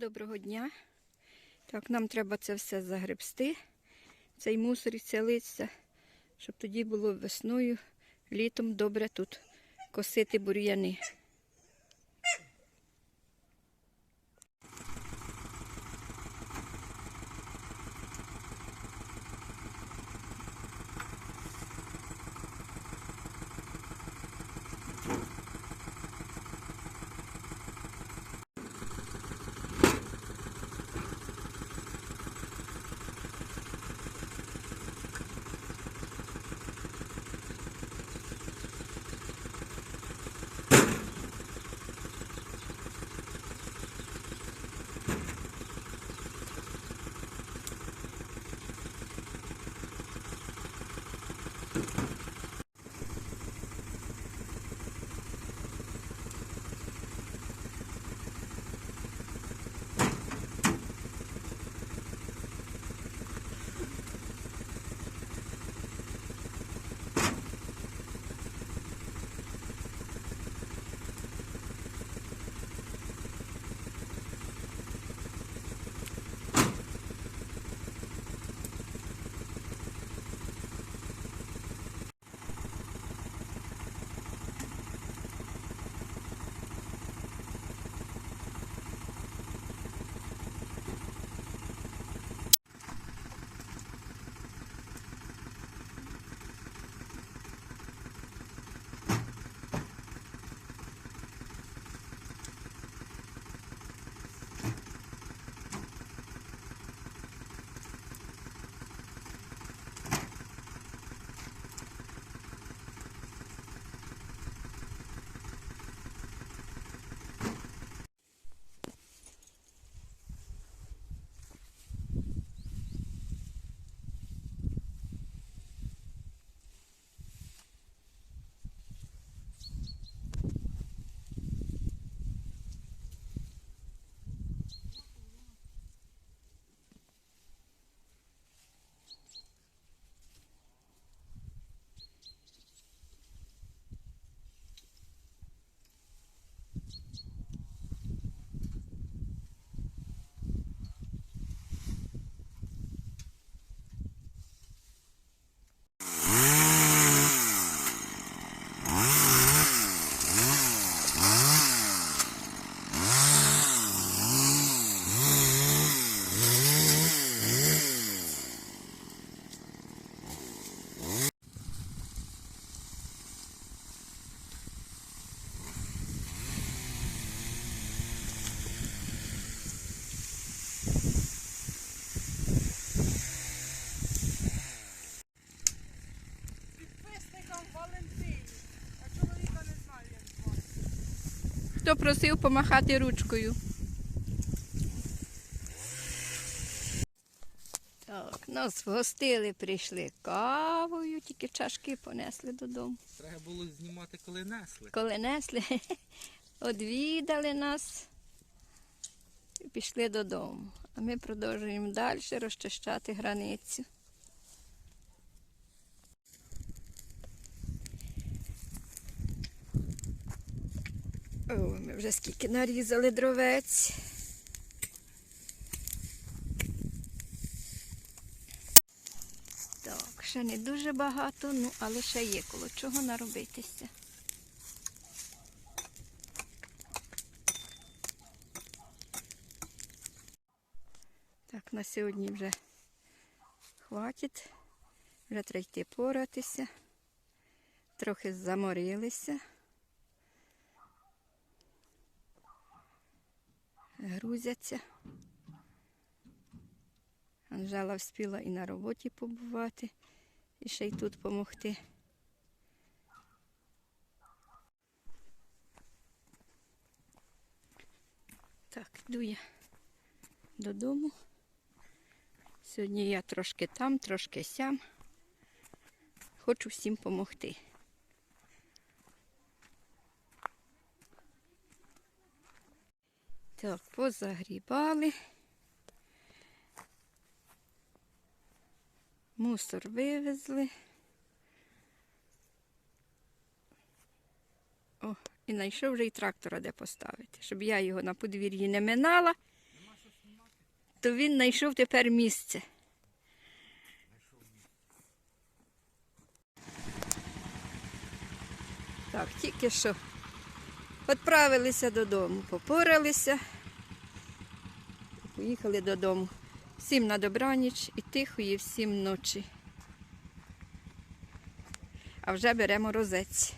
доброго дня. Так, нам треба це все загребсти, цей мусор і це щоб тоді було весною, літом добре тут косити бур'яни. Хто просив помахати ручкою? Так, нас вгостили, прийшли кавою, тільки чашки понесли додому. Треба було знімати, коли несли. Коли несли, одвідали нас і пішли додому. А ми продовжуємо далі розчищати границю. О, ми вже скільки нарізали дровець. Так, ще не дуже багато, ну але ще є коло чого наробитися. Так, на сьогодні вже хватить. Вже треба йти поратися. Трохи заморилися. Грузяться. Анжела вспіла і на роботі побувати, і ще й тут допомогти. Так, йду я додому. Сьогодні я трошки там, трошки сям. Хочу всім допомогти. Так, позагрібали. Мусор вивезли. О, і знайшов вже і трактора де поставити, щоб я його на подвір'ї не минала. То він знайшов тепер місце. Так, тільки що відправилися додому, попоралися, поїхали додому. Всім на добраніч і тихої всім ночі. А вже беремо розець.